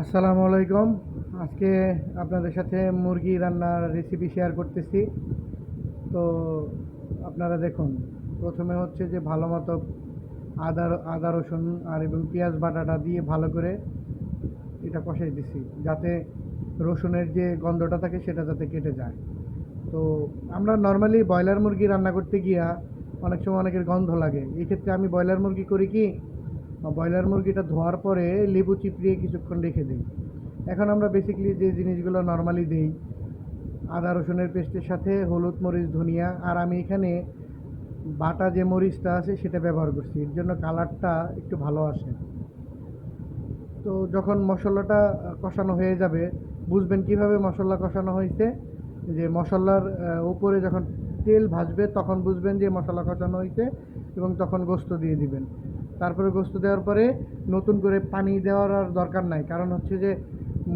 আসসালামু আলাইকুম। আজকে আপনাদের সাথে মুরগি রান্নার রেসিপি শেয়ার করতেছি। তো আপনারা দেখুন, প্রথমে হচ্ছে যে ভালো মতো আদা আদা রসুন আর এবং পেঁয়াজ বাটাটা দিয়ে ভালো করে এটা কষাই দিছি, যাতে রসুনের যে গন্ধটা থাকে সেটা যাতে কেটে যায়। তো আমরা নর্মালি ব্রয়লার মুরগি রান্না করতে গিয়া অনেক সময় অনেকের গন্ধ লাগে। এক্ষেত্রে আমি ব্রয়লার মুরগি করি কি ব্রয়লার মুরগিটা ধোয়ার পরে লেবু চিপড়িয়ে কিছুক্ষণ রেখে দিই। এখন আমরা বেসিক্যালি যে জিনিসগুলো নর্মালি দিই, আদা রসুনের পেস্টের সাথে, হলুদ, মরিচ, ধনিয়া, আর আমি এখানে বাটা যে মরিচটা আছে সেটা ব্যবহার করছি। এর জন্য কালারটা একটু ভালো আসে। তো যখন মশলাটা কষানো হয়ে যাবে, বুঝবেন কীভাবে মশলা কষানো হয়েছে? যে মশলার উপরে যখন তেল ভাজবে, তখন বুঝবেন যে মশলা কষানো হয়েছে এবং তখন গোস্ত দিয়ে দিবেন। তারপরে গোস্ত দেওয়ার পরে নতুন করে পানি দেওয়ার আর দরকার নাই। কারণ হচ্ছে যে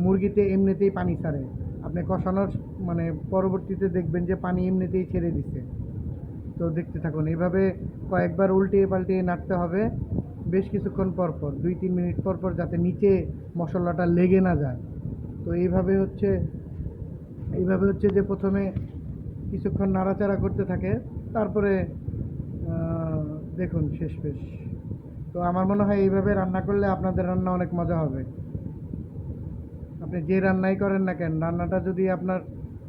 মুরগিতে এমনিতেই পানি ছাড়ে। আপনি কষানোর মানে পরবর্তীতে দেখবেন যে পানি এমনিতেই ছেড়ে দিচ্ছে তো দেখতে থাকুন, এইভাবে কয়েকবার উল্টিয়ে পাল্টিয়ে নাড়তে হবে। বেশ কিছুক্ষণ পর পর, দুই তিন মিনিট পর পর যাতে নিচে মশলাটা লেগে না যায়। তো এইভাবে হচ্ছে এইভাবে হচ্ছে যে প্রথমে কিছুক্ষণ নাড়াচাড়া করতে থাকে। তারপরে দেখুন শেষ পেশ তো আমার মনে হয় এইভাবে রান্না করলে আপনাদের রান্না অনেক মজা হবে। আপনি যে রান্নাই করেন না কেন, রান্নাটা যদি আপনার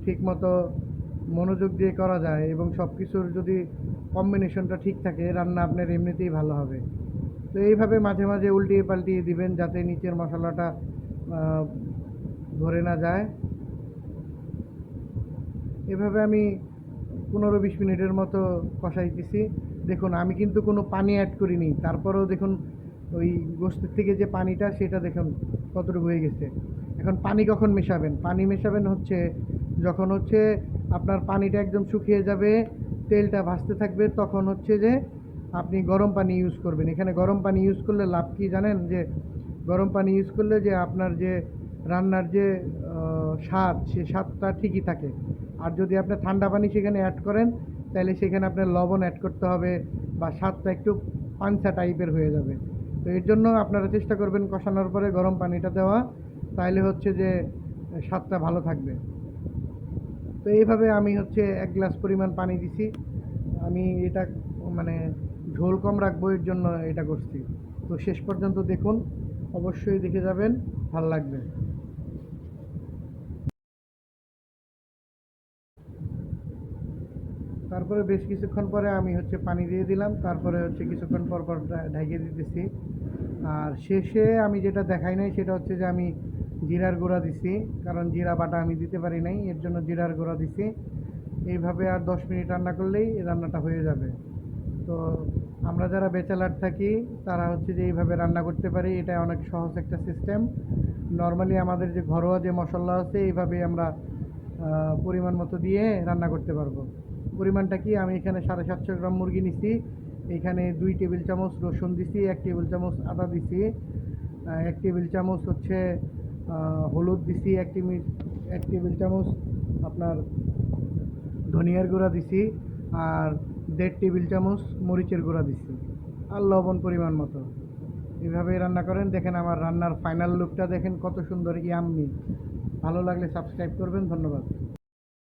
ঠিকমতো মনোযোগ দিয়ে করা যায় এবং সব কিছুর যদি কম্বিনেশনটা ঠিক থাকে, রান্না আপনার এমনিতেই ভালো হবে। তো এইভাবে মাঝে মাঝে উল্টিয়ে পাল্টিয়ে দিবেন যাতে নিচের মশলাটা ধরে না যায়। এভাবে আমি পনেরো বিশ মিনিটের মতো কষাইতেছি। দেখুন, আমি কিন্তু কোনো পানি অ্যাড করিনি। তারপরেও দেখুন, ওই গোস্তের থেকে যে পানিটা, সেটা দেখুন কতটুকু হয়ে গেছে। এখন পানি কখন মেশাবেন? পানি মেশাবেন হচ্ছে, যখন হচ্ছে আপনার পানিটা একদম শুকিয়ে যাবে, তেলটা ভাসতে থাকবে, তখন হচ্ছে যে আপনি গরম পানি ইউজ করবেন। এখানে গরম পানি ইউজ করলে লাভ কি জানেন? যে গরম পানি ইউজ করলে যে আপনার যে রান্নার যে স্বাদ, সে স্বাদটা ঠিকই থাকে। আর যদি আপনি ঠান্ডা পানি সেখানে অ্যাড করেন তাহলে সেখানে আপনার লবণ অ্যাড করতে হবে বা স্বাদটা একটু পাঞ্চা টাইপের হয়ে যাবে। তো এর জন্য আপনারা চেষ্টা করবেন কষানোর পরে গরম পানিটা দেওয়া তাহলে হচ্ছে যে স্বাদটা ভালো থাকবে। তো এইভাবে আমি হচ্ছে এক গ্লাস পরিমাণ পানি দিছি। আমি এটা মানে ঝোল কম রাখব, এর জন্য এটা করছি। তো শেষ পর্যন্ত দেখুন, অবশ্যই দেখে যাবেন, ভালো লাগবে। তারপরে বেশ কিছুক্ষণ পরে আমি হচ্ছে পানি দিয়ে দিলাম, তারপরে হচ্ছে কিছুক্ষণ পর পর ঢা- ঢাকিয়ে দিতেছি। আর শেষে আমি যেটা দেখাই নাই সেটা হচ্ছে যে আমি জিরার গুঁড়া দিছি, কারণ জিরা বাটা আমি দিতে পারি নাই, এর জন্য জিরার গুঁড়া দিছি। এইভাবে আর দশ মিনিট রান্না করলেই রান্নাটা হয়ে যাবে। তো আমরা যারা বেচালার থাকি, তারা হচ্ছে যে এইভাবে রান্না করতে পারি, এটা অনেক সহজ একটা সিস্টেম নর্মালি আমাদের যে ঘরোয়া যে মশলা আছে এইভাবে আমরা পরিমাণ মতো দিয়ে রান্না করতে পারব। পরিমাণটা কি? আমি এখানে সাড়ে সাতশো গ্রাম মুরগি নিছি। এখানে দুই টেবিল চামচ রসুন দিছি, এক টেবিল চামচ আদা দিছি এক টেবিল চামচ হচ্ছে হলুদ দিছি, এক টেবিল এক টেবিল চামচ আপনার ধনিয়ার গুঁড়া দিছি, আর দেড় টেবিল চামচ মরিচের গুঁড়া দিছি। আর লবণ পরিমাণ মতো। এভাবেই রান্না করেন। দেখেন আমার রান্নার ফাইনাল লুকটা দেখেন কত সুন্দর ইয়াম্মি ভালো লাগলে সাবস্ক্রাইব করবেন। ধন্যবাদ।